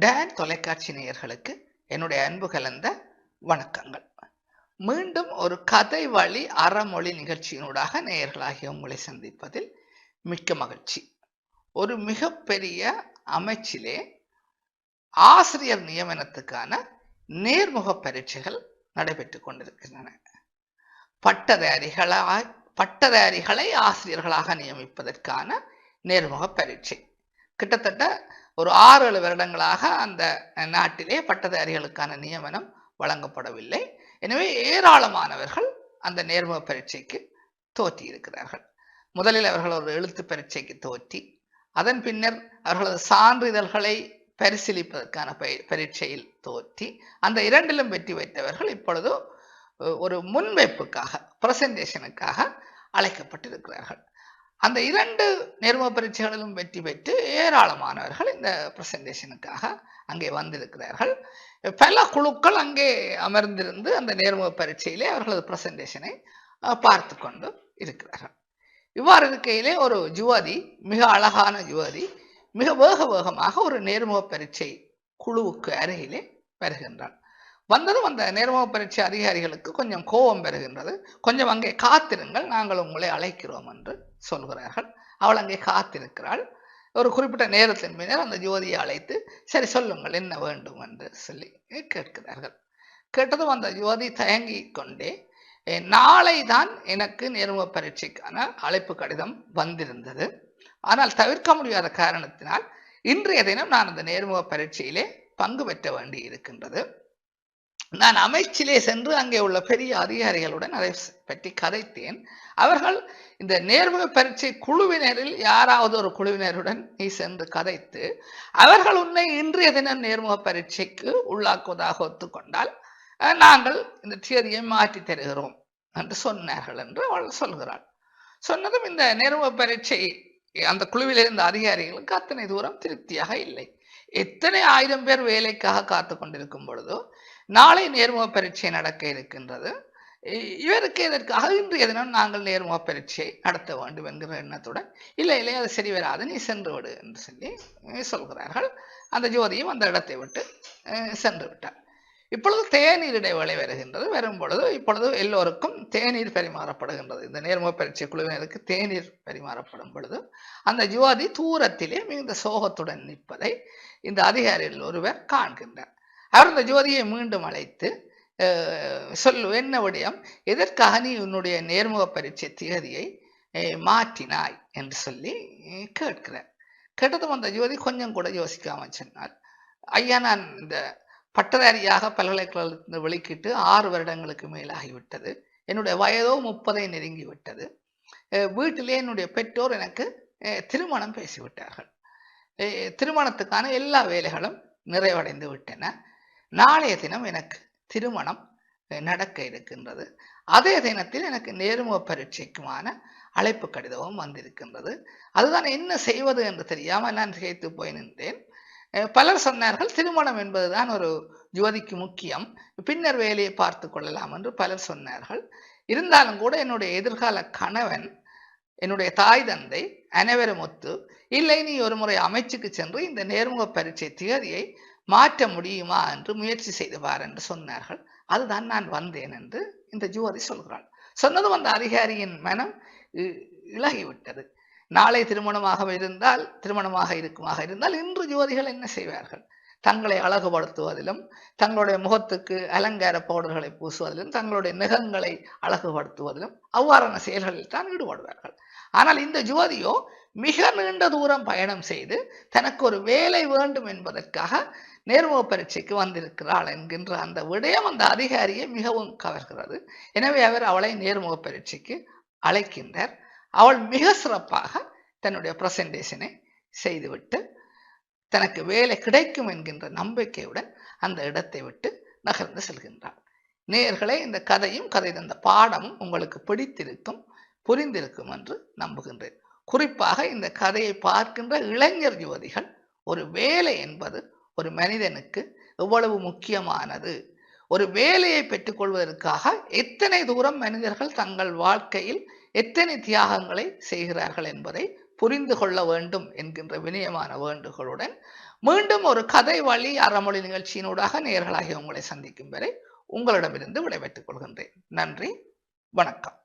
Tan தொலைக்காட்சி நேயர்களுக்கு என்னுடைய அன்பு கலந்த வணக்கங்கள். மீண்டும் ஒரு கதை வழி அறமொழி நிகழ்ச்சியினூடாக நேயர்களாகிய உங்களை சந்திப்பதில் மிக்க மகிழ்ச்சி. ஒரு மிகப்பெரிய அமைச்சிலே ஆசிரியர் நியமனத்துக்கான நேர்முக பரீட்சைகள் நடைபெற்று கொண்டிருக்கின்றன. பட்டதாரிகளாய் பட்டதாரிகளை ஆசிரியர்களாக நியமிப்பதற்கான நேர்முக பரீட்சை. கிட்டத்தட்ட ஒரு ஆறு ஏழு வருடங்களாக அந்த நாட்டிலே பட்டதாரிகளுக்கான நியமனம் வழங்கப்படவில்லை. எனவே ஏராளமானவர்கள் அந்த நேர்முக பரீட்சைக்கு தோற்றி இருக்கிறார்கள் முதலில் அவர்கள் ஒரு எழுத்து பரீட்சைக்கு தோற்றி அதன் பின்னர் அவர்களது சான்றிதழ்களை பரிசீலிப்பதற்கான பரீட்சையில் தோற்றி அந்த இரண்டிலும் வெற்றி வைத்தவர்கள் இப்பொழுது ஒரு முன்வைப்புக்காக பிரசன்டேஷனுக்காக அழைக்கப்பட்டிருக்கிறார்கள். அந்த இரண்டு நேர்முக பரீட்சைகளிலும் வெற்றி பெற்று ஏராளமானவர்கள் இந்த பிரசன்டேஷனுக்காக அங்கே வந்திருக்கிறார்கள். பல குழுக்கள் அங்கே அமர்ந்திருந்து அந்த நேர்முக பரீட்சையிலே அவர்களது பிரசன்டேஷனை பார்த்து கொண்டு இருக்கிறார்கள். இவ்வாறு இருக்கையிலே ஒரு யுவதி மிக அழகான யுவதி மிக வேக வேகமாக ஒரு நேர்முக பரீட்சை குழுவுக்கு அருகிலே வருகின்றாள். வந்ததும் அந்த நேர்முக பரீட்சை அதிகாரிகளுக்கு கொஞ்சம் கோபம் பெறுகின்றது. கொஞ்சம் அங்கே காத்திருங்கள் நாங்கள் உங்களை அழைக்கிறோம் என்று சொல்கிறார்கள். அவள் அங்கே காத்திருக்கிறாள். ஒரு குறிப்பிட்ட நேரத்தின் பின்னர் அந்த ஜோதியை அழைத்து சரி சொல்லுங்கள் என்ன வேண்டும்? என்று சொல்லி கேட்கிறார்கள். கேட்டதும் அந்த ஜோதி தயங்கி கொண்டே நாளை தான் எனக்கு நேர்முக பரீட்சைக்கான அழைப்பு கடிதம் வந்திருந்தது. ஆனால் தவிர்க்க முடியாத காரணத்தினால் இன்றைய தினம் நான் அந்த நேர்முக பரீட்சையிலே பங்கு பெற்ற வேண்டி இருக்கின்றது. நான் அமைச்சிலே சென்று அங்கே உள்ள பெரிய அதிகாரிகளுடன் அதை பற்றி கதைத்தேன். அவர்கள் இந்த நேர்முக பரீட்சை குழுவினரில் யாராவது ஒரு குழுவினருடன் நீ சென்று கதைத்து அவர்கள் உன்னை இன்றைய தினம் நேர்முக பரீட்சைக்கு உள்ளாக்குவதாக ஒத்துக்கொண்டால் நாங்கள் இந்த தியரியை மாற்றி தருகிறோம் என்று சொன்னார்கள் என்று அவள் சொல்கிறாள். சொன்னதும் இந்த நேர்முக பரீட்சை அந்த குழுவில் இருந்த அதிகாரிகளுக்கு அத்தனை தூரம் திருப்தியாக இல்லை. எத்தனை ஆயிரம் பேர் வேலைக்காக காத்து கொண்டிருக்கும் பொழுதோ நாளை நேர்முக பரீட்சை நடக்க இருக்கின்றது. இவருக்கு இதற்காக இன்று எதனால் நாங்கள் நேர்முக பரீட்சை நடத்த வேண்டும் என்கிற எண்ணத்துடன் இல்லை இல்லை அது சரி வராது நீ சென்று விடு என்று சொல்லி சொல்கிறார்கள். அந்த ஜோதியும் அந்த இடத்தை விட்டு சென்று விட்டார். இப்பொழுது தேநீர் இடைவேளை வருகின்றது. வரும் பொழுது இப்பொழுது எல்லோருக்கும் தேநீர் பரிமாறப்படுகின்றது. இந்த நேர்முக பரீட்சை குழுவினருக்கு தேநீர் பரிமாறப்படும் பொழுது அந்த ஜோதி தூரத்திலே மிகுந்த சோகத்துடன் நிற்பதை இந்த அதிகாரிகள் ஒருவர் காண்கின்றார். அவர் இந்த ஜோதியை மீண்டும் அழைத்து சொல்லு என்ன விடயம்? எதற்காக நீ உன்னுடைய நேர்முக பரீட்சை தேதியை மாற்றினாய்? என்று சொல்லி கேட்கிறார். கேட்டதும் அந்த ஜோதி கொஞ்சம் கூட யோசிக்காம சொன்னார். ஐயா நான் இந்த பட்டதாரியாக பல்கலைக்கழகத்தில் வெளிக்கிட்டு ஆறு வருடங்களுக்கு மேலாகிவிட்டது. என்னுடைய வயதோ முப்பதை நெருங்கி விட்டது வீட்டிலே என்னுடைய பெற்றோர் எனக்கு திருமணம் பேசிவிட்டார்கள். திருமணத்துக்கான எல்லா வேலைகளும் நிறைவடைந்து விட்டன. நாளைய தினம் எனக்கு திருமணம் நடக்க இருக்கின்றது. அதே தினத்தில் எனக்கு நேர்முக பரீட்சைக்குமான அழைப்பு கடிதமும் வந்திருக்கின்றது. அதுதான் என்ன செய்வது என்று தெரியாமல் நான் திகைத்து போய் நின்றேன். பலர் சொன்னார்கள் திருமணம் என்பதுதான் ஒரு யுவதிக்கு முக்கியம். பின்னர் வேலையை பார்த்து கொள்ளலாம் என்று பலர் சொன்னார்கள். இருந்தாலும் கூட என்னுடைய எதிர்கால கணவன் என்னுடைய தாய் தந்தை அனைவரும் ஒத்து இல்லை நீ ஒரு முறை அமைச்சுக்கு சென்று இந்த நேர்முக பரீட்சை தியதியை மாற்ற முடியுமா என்று முயற்சி செய்துவார் என்று சொன்னார்கள். அதுதான் நான் வந்தேன் என்று இந்த ஜுவதி சொல்கிறாள். சொன்னதும் அந்த அதிகாரியின் மனம் இழகிவிட்டது. நாளை திருமணமாக இருந்தால் திருமணமாக இருக்குமாக இருந்தால் இன்று ஜோதிகள் என்ன செய்வார்கள்? தங்களை அழகுபடுத்துவதிலும் தங்களுடைய முகத்துக்கு அலங்கார பவுடர்களை பூசுவதிலும் தங்களுடைய நிகங்களை அழகுபடுத்துவதிலும் அவ்வாறான செயல்களில் தான் ஈடுபடுவார்கள். ஆனால் இந்த ஜோதியோ மிக நீண்ட தூரம் பயணம் செய்து தனக்கு ஒரு வேலை வேண்டும் என்பதற்காக நேர்முக பரீட்சைக்கு வந்திருக்கிறாள் என்கின்ற அந்த விடயம் அந்த அதிகாரியை மிகவும் கவர்கிறது. எனவே அவர் அவளை நேர்முக பரீட்சைக்கு அழைக்கின்றார். அவள் மிக சிறப்பாக தன்னுடைய பிரசன்டேஷனை செய்துவிட்டு தனக்கு வேலை கிடைக்கும் என்கின்ற நம்பிக்கையுடன் அந்த இடத்தை விட்டு நகர்ந்து செல்கின்றார். நேர்களே இந்த கதையும் கதை தந்த பாடமும் உங்களுக்கு பிடித்திருக்கும் புரிந்திருக்கும் என்று நம்புகின்றேன். குறிப்பாக இந்த கதையை பார்க்கின்ற இளைஞர் யுவதிகள் ஒரு வேலை என்பது ஒரு மனிதனுக்கு எவ்வளவு முக்கியமானது? ஒரு வேலையை பெற்றுக்கொள்வதற்காக எத்தனை தூரம் மனிதர்கள் தங்கள் வாழ்க்கையில் எத்தனை தியாகங்களை செய்கிறார்கள் என்பதை புரிந்து கொள்ள வேண்டும் என்கின்ற வினயமான வேண்டுகளுடன் மீண்டும் ஒரு கதை வழி அறமொழி நிகழ்ச்சியினூடாக நேர்களாகி உங்களை சந்திக்கும் வரை உங்களிடமிருந்து விடைபெற்றுக் கொள்கின்றேன். நன்றி. வணக்கம்.